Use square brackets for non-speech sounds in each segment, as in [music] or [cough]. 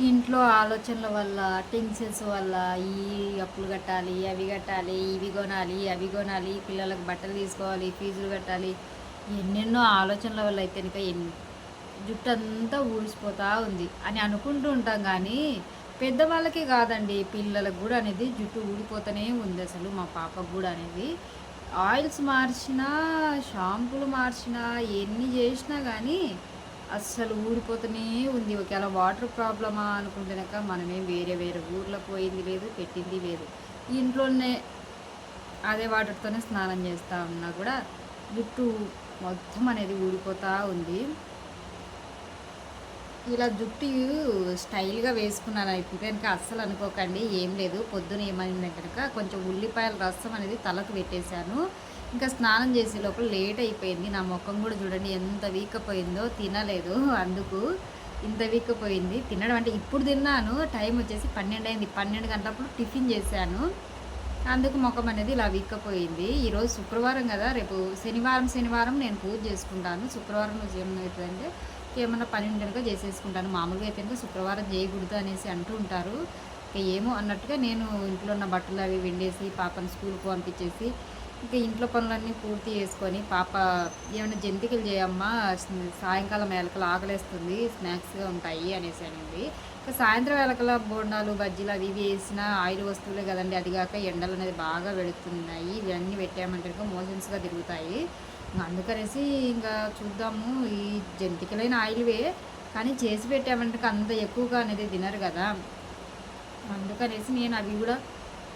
ఇంట్లో ఆలోచనల వల్ల టెన్షన్స్ వల్ల ఈ అప్పులు కట్టాలి అవి కట్టాలి ఇవి కొనాలి అవి కొనాలి పిల్లలకు బట్టలు తీసుకోవాలి ఫీజులు కట్టాలి ఎన్నెన్నో ఆలోచనల వల్ల అయితే ఇంకా ఎన్ని జుట్టు అంతా ఊడిసిపోతూ ఉంది. అని అనుకుంటూ ఉంటాం కానీ పెద్దవాళ్ళకే కాదండి పిల్లలకు కూడా అనేది జుట్టు ఊడిపోతూనే ఉంది అసలు. మా పాపకు కూడా అనేది ఆయిల్స్ మార్చినా షాంపూలు మార్చినా ఎన్ని చేసినా కానీ అస్సలు ఊడిపోతూనే ఉంది. ఒకవేళ వాటర్ ప్రాబ్లమా అనుకుంటేనక మనమే వేరే వేరే ఊర్లో పోయింది లేదు పెట్టింది లేదు. ఇంట్లోనే అదే వాటర్తోనే స్నానం చేస్తూ ఉన్నా కూడా జుట్టు మొత్తం అనేది ఊడిపోతూ ఉంది. ఇలా జుట్టు స్టైల్గా వేసుకున్నాను అయితే కనుక అస్సలు అనుకోకండి ఏం లేదు. పొద్దున ఏమైంది కనుక కొంచెం ఉల్లిపాయల రసం అనేది తలకు పెట్టేశాను. ఇంకా స్నానం చేసే లోపల లేట్ అయిపోయింది. నా ముఖం కూడా చూడండి ఎంత వీకపోయిందో తినలేదు అందుకు ఇంత వీకపోయింది. తినడం అంటే ఇప్పుడు తిన్నాను టైం వచ్చేసి పన్నెండు అయింది. పన్నెండు గంటలప్పుడు టిఫిన్ చేశాను. అందుకు ముఖం అనేది ఇలా వీక్కపోయింది ఈరోజు శుక్రవారం కదా రేపు శనివారం శనివారం నేను పూజ చేసుకుంటాను. శుక్రవారం రోజు ఏమవుతుందంటే ఏమన్నా పని చేసేసుకుంటాను. మామూలుగా అయితే కనుక శుక్రవారం చేయకూడదు అనేసి అంటూ ఉంటారు. ఏమో అన్నట్టుగా నేను ఇంట్లో ఉన్న బట్టలు అవి విండేసి పాపను స్కూల్కి పంపించేసి ఇంకా ఇంట్లో పనులన్నీ పూర్తి చేసుకొని పాప ఏమైనా జంతికలు చేయమ్మా సాయంకాలం వేళకలు ఆకలేస్తుంది స్నాక్స్గా ఉంటాయి అనేసి అనింది. ఇంకా సాయంత్రం వేళకల బోండాలు బజ్జీలు అవి ఇవి వేసిన ఆయిల్ వస్తువులే కదండి అది కాక ఎండలు అనేది బాగా వెళుతున్నాయి. ఇవన్నీ పెట్టామంటే మోషన్స్గా తిరుగుతాయి. అందుకనేసి ఇంకా చూద్దాము ఈ జంతికలైన ఆయిల్వే. కానీ చేసి పెట్టామంటే అంత ఎక్కువగా అనేది తినరు కదా. అందుకనేసి నేను అవి కూడా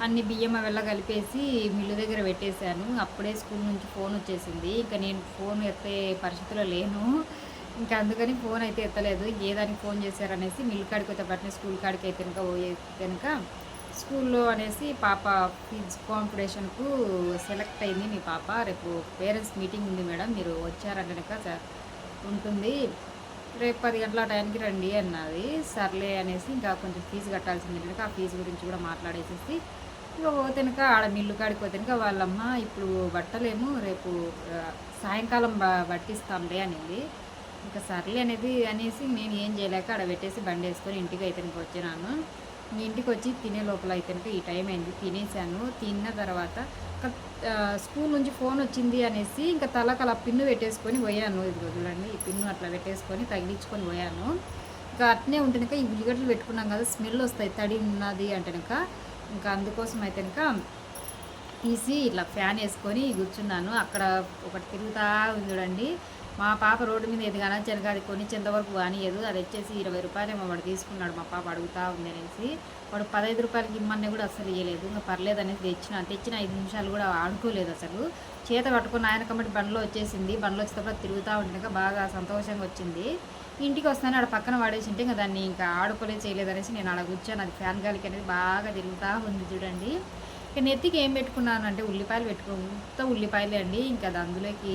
అన్ని బియ్యం అవెల్లా కలిపేసి మిల్లు దగ్గర పెట్టేశాను. అప్పుడే స్కూల్ నుంచి ఫోన్ వచ్చేసింది. ఇంకా నేను ఫోన్ ఎత్తే పరిస్థితిలో లేను. ఇంకా అందుకని ఫోన్ అయితే ఎత్తలేదు. ఏ దానికి ఫోన్ చేశారనేసి మిల్లు కాడికి అయితే పట్టిన స్కూల్ కాడికి అయితే కనుక పోయే కనుక స్కూల్లో అనేసి పాప ఫీజ్ కాంపిటీషన్కు సెలెక్ట్ అయింది మీ పాప. రేపు పేరెంట్స్ మీటింగ్ ఉంది మేడం. మీరు వచ్చారని కనుక ఉంటుంది. రేపు పది గంటల టైంకి రండి అన్నది. సర్లే అనేసి ఇంకా కొంచెం ఫీజు కట్టాల్సింది. కనుక ఆ ఫీజు గురించి కూడా మాట్లాడేసేసి ఇక పోతేనక ఆడ మిల్లు కాడికి పోతేనక వాళ్ళమ్మ ఇప్పుడు బట్టలేము రేపు సాయంకాలం బట్టిస్తాంలే అనింది. ఇంకా సర్లే అనేది అనేసి నేను ఏం చేయలేక ఆడ పెట్టేసి బండి వేసుకొని ఇంటికి అయితే వచ్చినాను. ఇంటికి వచ్చి తినే లోపల అయితే ఈ టైం అయింది. తినేసాను. తిన్న తర్వాత స్కూల్ నుంచి ఫోన్ వచ్చింది అనేసి ఇంకా తలకు అలా పిన్ను పెట్టేసుకొని పోయాను. ఇది చూడండి ఈ పిన్ను అట్లా పెట్టేసుకొని తగిలించుకొని పోయాను. ఇంకా అట్నే ఉంటేనక ఈ ఉల్లిగడ్డలు పెట్టుకున్నాం కదా స్మెల్ వస్తాయి తడి ఉన్నది అంటేనక. ఇంకా అందుకోసం అయితే తీసి ఇట్లా ఫ్యాన్ వేసుకొని కూర్చున్నాను. అక్కడ ఒకటి తిరుగుతా ఉంది చూడండి. మా పాప రోడ్డు మీద ఏది కనొచ్చాను అది కొనిచ్చేంతవరకు కానియదు అది వచ్చేసి ఇరవై రూపాయలేమో వాడు తీసుకున్నాడు మా పాప అడుగుతా ఉంది అనేసి. వాడు పదహైదు రూపాయలకి ఇమ్మని కూడా అసలు ఇవ్వలేదు ఇంకా పర్లేదు అనేది తెచ్చిన తెచ్చిన ఐదు నిమిషాలు కూడా ఆడుకోలేదు అసలు. చేత పట్టుకుని ఆయన కమ్మటి బండ్లో వచ్చేసింది. బండ్లో వచ్చేటప్పుడు తిరుగుతూ ఉంటే బాగా సంతోషంగా వచ్చింది. ఇంటికి వస్తాను ఆడ పక్కన వాడేసింటే ఇంకా దాన్ని ఇంకా ఆడుకోలేదు చేయలేదు అనేసి నేను అలా కూర్చాను అది ఫ్యాన్ గాలికి అనేది బాగా తిరుగుతూ ఉంది చూడండి. ఇక నెత్తికి ఏం పెట్టుకున్నాను అంటే ఉల్లిపాయలు పెట్టుకో ఉత్త ఉల్లిపాయలే అండి. ఇంకా అది అందులోకి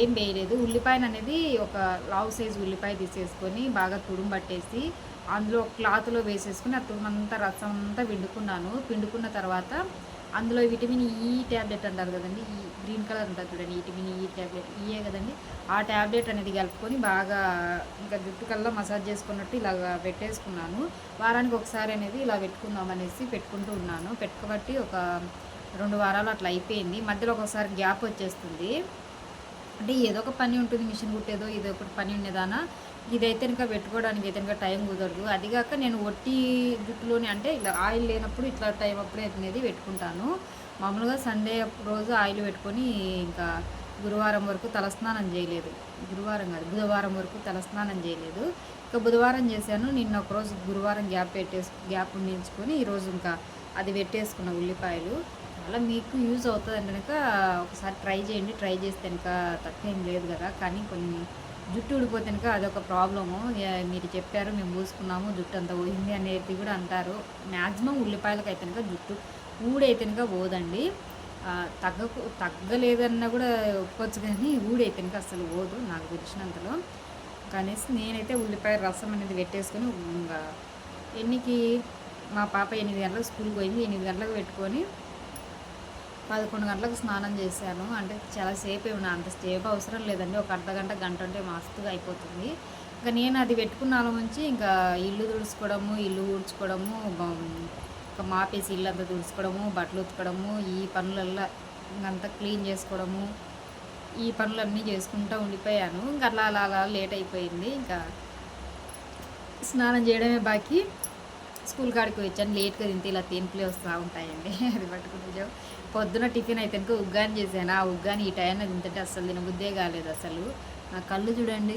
ఏం వేయలేదు. ఉల్లిపాయను అనేది ఒక లావ్ సైజ్ ఉల్లిపాయ తీసేసుకొని బాగా తుడుము పట్టేసి అందులో క్లాత్లో వేసేసుకుని ఆ తుడుమంతా రసం అంతా పిండుకున్నాను. పిండుకున్న తర్వాత అందులో విటమిన్ ఈ ట్యాబ్లెట్ అంటారు కదండి ఈ గ్రీన్ కలర్ ఉంటుంది చూడండి విటమిన్ ఈ ట్యాబ్లెట్ ఇయే కదండి ఆ ట్యాబ్లెట్ అనేది కలుపుకొని బాగా ఇంకా జుట్టుకల్లా మసాజ్ చేసుకున్నట్టు ఇలాగ పెట్టేసుకున్నాను. వారానికి ఒకసారి అనేది ఇలా పెట్టుకుందాం అనేసి పెట్టుకుంటూ ఉన్నాను. పెట్టుకోబట్టి ఒక రెండు వారాలు అట్లా అయిపోయింది. మధ్యలో ఒకసారి గ్యాప్ వచ్చేస్తుంది. అంటే ఏదో ఒక పని ఉంటుంది మిషన్ కుట్టేదో ఏదో ఒకటి పని ఉండేదానా? ఇదైతే ఇంకా పెట్టుకోవడానికి అయితే ఇంకా టైం కుదరదు. అదిగాక నేను ఒట్టి జుట్టులోనే అంటే ఇలా ఆయిల్ లేనప్పుడు ఇట్లా టైం అప్పుడే అనేది పెట్టుకుంటాను. మామూలుగా సండే రోజు ఆయిల్ పెట్టుకొని ఇంకా గురువారం వరకు తలస్నానం చేయలేదు. గురువారం కాదు బుధవారం వరకు తలస్నానం చేయలేదు. ఇంకా బుధవారం చేశాను. నిన్న ఒకరోజు గురువారం గ్యాప్ పెట్టేసి గ్యాప్ ఉండించుకొని ఈరోజు ఇంకా అది పెట్టేసుకున్న ఉల్లిపాయలు. అలా మీకు యూజ్ అవుతుంది కనుక ఒకసారి ట్రై చేయండి. ట్రై చేస్తే కనుక తప్పేం లేదు కదా. కానీ కొన్ని జుట్టు ఊడిపోతే కనుక అదొక ప్రాబ్లము. మీరు చెప్పారు మేము పూసుకున్నాము జుట్టు అంతా పోయింది అనేది కూడా అంటారు. మ్యాక్సిమం ఉల్లిపాయలకు అయితే కనుక జుట్టు ఊడైతే కనుక పోదండి. తగ్గకు తగ్గలేదన్నా కూడా ఒప్పుకోవచ్చు కానీ ఊడైతే కనుక అసలు పోదు నాకు తెలిసినంతలో. కనీసం నేనైతే ఉల్లిపాయ రసం అనేది పెట్టేసుకొని ఇంకా ఎన్నికి మా పాప ఎనిమిది గంటలకు స్కూల్కి పోయింది. ఎనిమిది గంటలకు పెట్టుకొని పదకొండు గంటలకు స్నానం చేశాను. అంటే చాలా సేపు ఏమన్నా అంత సేపు అవసరం లేదండి. ఒక అర్ధ గంట గంట ఉంటే మస్తుగా అయిపోతుంది. ఇంకా నేను అది పెట్టుకున్నాను నుంచి ఇంకా ఇల్లు తుడుచుకోవడము ఇల్లు ఊడ్చుకోవడము ఒక ఇంకా మాపేసి ఇల్లు అంతా తుడుచుకోవడము బట్టలు ఉతకడము ఈ పనులల్లో ఇంకంతా క్లీన్ చేసుకోవడము ఈ పనులన్నీ చేసుకుంటూ ఉండిపోయాను. ఇంకా అలా అలా అలా లేట్ అయిపోయింది. ఇంకా స్నానం చేయడమే బాకీ. స్కూల్ కాడికి వచ్చాను లేట్గా తింటే ఇలా తేన్పులే వస్తూ ఉంటాయండి. [laughs] అది పట్టుకుని నిజం. పొద్దున టిఫిన్ అయితే ఇంకా ఉగ్గాని చేశాను. ఆ ఉగ్గాని ఈ టైంలో తింటుంటే అసలు తినబుద్దే కాలేదు అసలు. నా కళ్ళు చూడండి.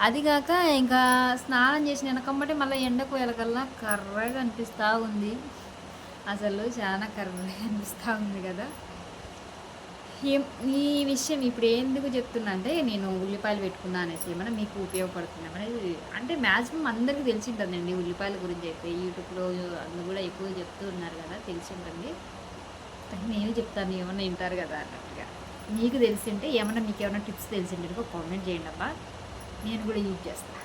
అది కాక ఇంకా స్నానం చేసిన వెనకంబట్టి మళ్ళీ ఎండకు వెళ్ళకల్లా కర్రగా అనిపిస్తూ ఉంది. అసలు చాలా కర్రగా అనిపిస్తూ ఉంది కదా. ఏం ఈ విషయం ఇప్పుడు ఎందుకు చెప్తున్నా అంటే నేను ఉల్లిపాయలు పెట్టుకున్నా అనేసి ఏమైనా మీకు ఉపయోగపడుతుంది? అనేది అంటే మ్యాక్సిమం అందరికీ తెలిసి ఉంటుందండి ఉల్లిపాయల గురించి అయితే. యూట్యూబ్లో అందులో కూడా ఎక్కువ చెప్తూ ఉన్నారు కదా తెలిసి ఉంటుంది కానీ నేను చెప్తాను ఏమన్నా వింటారు కదా అన్నట్టుగా. మీకు తెలిసింటే ఏమన్నా మీకు ఏమైనా టిప్స్ తెలిసింటే కామెంట్ చేయండి అబ్బా. నేను కూడా యూజ్ చేస్తాను